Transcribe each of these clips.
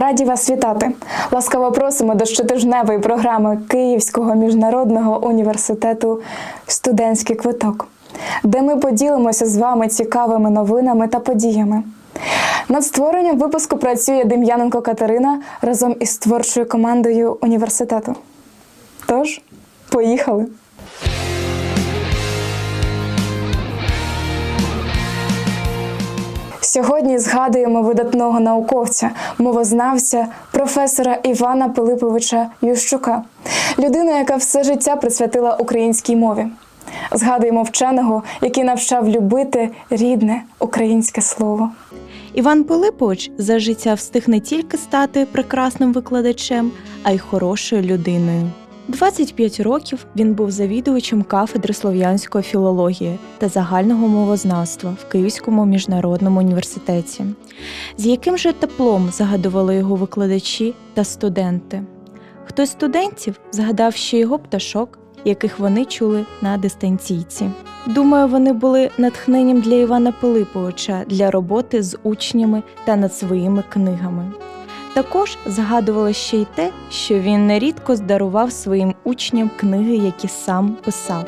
Раді вас вітати! Ласкаво просимо до щотижневої програми Київського міжнародного університету Студентський квиток, де ми поділимося з вами цікавими новинами та подіями. Над створенням випуску працює Дем'яненко Катерина разом із творчою командою університету. Тож, поїхали! Сьогодні згадуємо видатного науковця, мовознавця, професора Івана Пилиповича Ющука, людину, яка все життя присвятила українській мові. Згадуємо вченого, який навчав любити рідне українське слово. Іван Пилипович за життя встиг не тільки стати прекрасним викладачем, а й хорошою людиною. 25 років він був завідувачем кафедри слов'янської філології та загального мовознавства в Київському міжнародному університеті, з яким же теплом згадували його викладачі та студенти. Хтось студентів згадав ще його пташок, яких вони чули на дистанційці. Думаю, вони були натхненням для Івана Пилиповича для роботи з учнями та над своїми книгами. Також згадували ще й те, що він нерідко здарував своїм учням книги, які сам писав.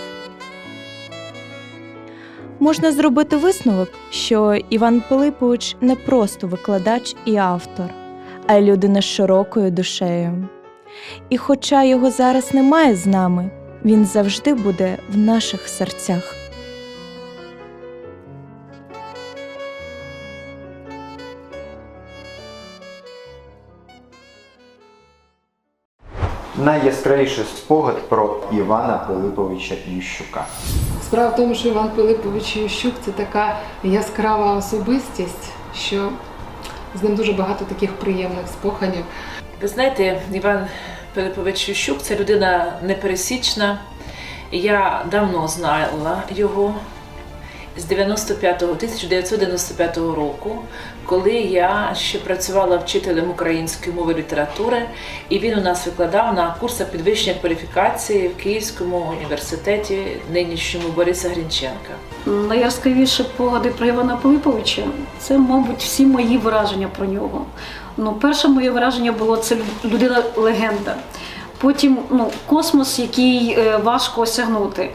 Можна зробити висновок, що Іван Пилипович не просто викладач і автор, а й людина з широкою душею. І хоча його зараз немає з нами, він завжди буде в наших серцях. Найяскравіший спогад про Івана Пилиповича Ющука. Справа в тому, що Іван Пилипович Ющук це така яскрава особистість, що з ним дуже багато таких приємних спогадів. Ви знаєте, Іван Пилипович Ющук це людина непересічна. Я давно знала його з 95 1995 року, коли я ще працювала вчителем української мови і літератури, і він у нас викладав на курсах підвищення кваліфікації в Київському університеті нинішньому Бориса Грінченка. Найяскравіші погади про Івана Пилиповича це, мабуть, всі мої враження про нього. Ну, перше моє враження було це людина легенда. Потім ну, космос, який е, важко осягнути.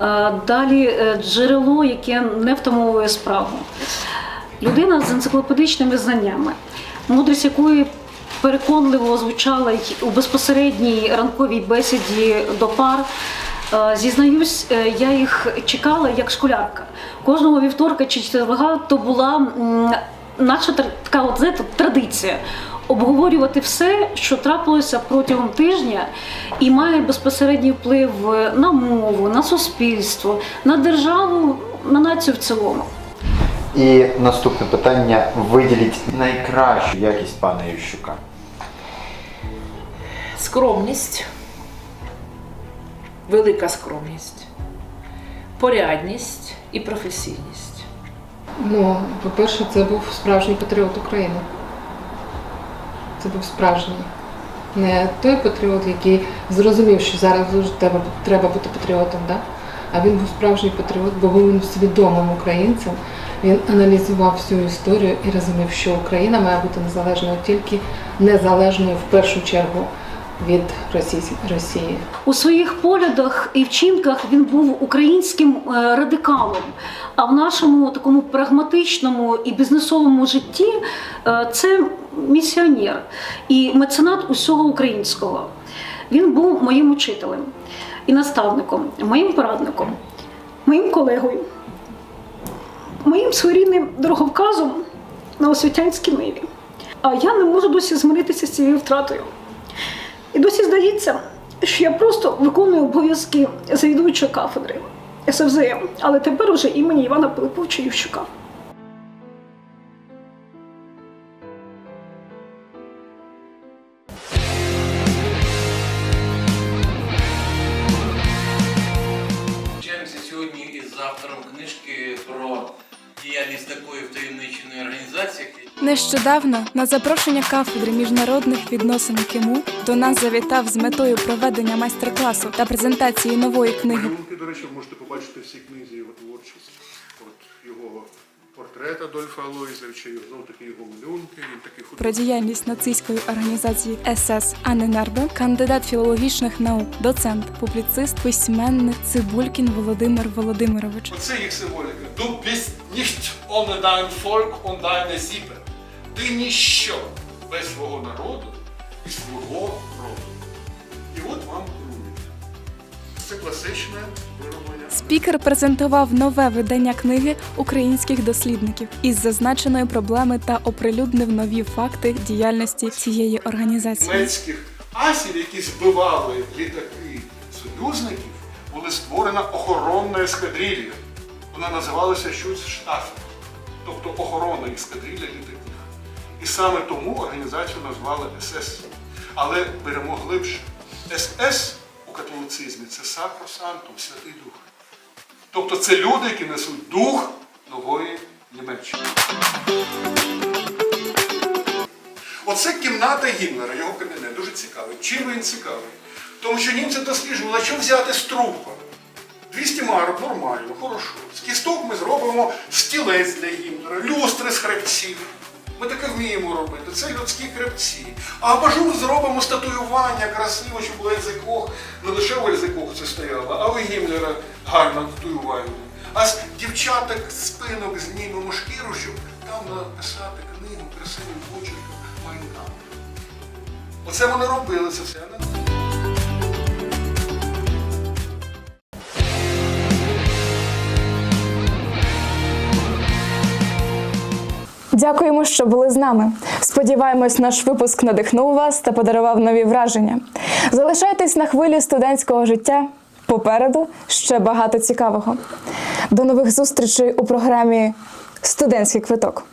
Е, Далі е, джерело, яке не втамовує справу. Людина з енциклопедичними знаннями, мудрість якої переконливо звучала й у безпосередній ранковій бесіді до пар. Е, Зізнаюсь, я їх чекала як школярка. Кожного вівторка чи четверга то була наша така от, знаєте, традиція обговорювати все, що трапилося протягом тижня, і має безпосередній вплив на мову, на суспільство, на державу, на націю в цілому. І наступне питання: виділіть найкращу якість пана Ющука. Скромність, велика скромність, порядність і професійність. Ну, по-перше, це був справжній патріот України. Це був справжній. Не той патріот, який зрозумів, що зараз треба, треба бути патріотом, да? а він був справжній патріот, бо був свідомим українцем. Він аналізував всю історію і розумів, що Україна має бути незалежною тільки незалежною в першу чергу від Росії. У своїх поглядах і вчинках він був українським е, радикалом. А в нашому такому прагматичному і бізнесовому житті е, це місіонер і меценат усього українського. Він був моїм учителем і наставником, моїм порадником, моїм колегою, моїм своєрідним дороговказом на освітянській ниві. А я не можу досі змиритися з цією втратою. І досі здається, що я просто виконую обов'язки завідувача кафедри СФЗМ, але тепер уже імені Івана Пилиповича Ющука. Автором книжки про діяльність такої втаємниченої організації, Нещодавно на запрошення кафедри міжнародних відносин КИМУ до нас завітав з метою проведення майстер-класу та презентації нової книги. Малюнки, до речі, ви можете побачити всі книзі його творчість. От його портрет Адольфа Алойзовича, і знов таки його малюнки, він такий Про діяльність нацистської організації СС Анни Нербе, кандидат філологічних наук, доцент, публіцист, письменник Цибулькін Володимир Володимирович. Оце їх символіка. Du bist nicht ohne dein Volk und deine Sippe. Ти ніщо без свого народу і свого роду. І от вам. Це класичне вироблення. Спікер презентував нове видання книги українських дослідників із зазначеної проблеми та оприлюднив нові факти діяльності цієї організації. німецьких асів, які збивали літаки союзників, була створена охоронна ескадрилья. Вона називалася Шуцштаф, тобто охоронна ескадрилья літаків. І саме тому організацію назвали СС. Але беремо глибше. СС католицизмі це сакросантум, Святий Дух. Тобто це люди, які несуть дух нової Німеччини. Оце кімната Гімлера, його кабінет, дуже цікавий. Чим він цікавий? Тому що німці досліджували, що взяти з трупа. 200 марок нормально, хорошо. З кісток ми зробимо стілець для Гімлера, люстри з хребців. Ми таке вміємо робити. Це людські хребці. А абажур зробимо статуювання красиво, щоб у не лише у язикох це стояло, а у Гімлера гарно татуювання. А з дівчаток спинок знімемо шкіру, щоб там написати книгу красивим почерком Майнкам. Оце вони робили, це все. Дякуємо, що були з нами. Сподіваємось, наш випуск надихнув вас та подарував нові враження. Залишайтесь на хвилі студентського життя. Попереду ще багато цікавого. До нових зустрічей у програмі Студентський квиток.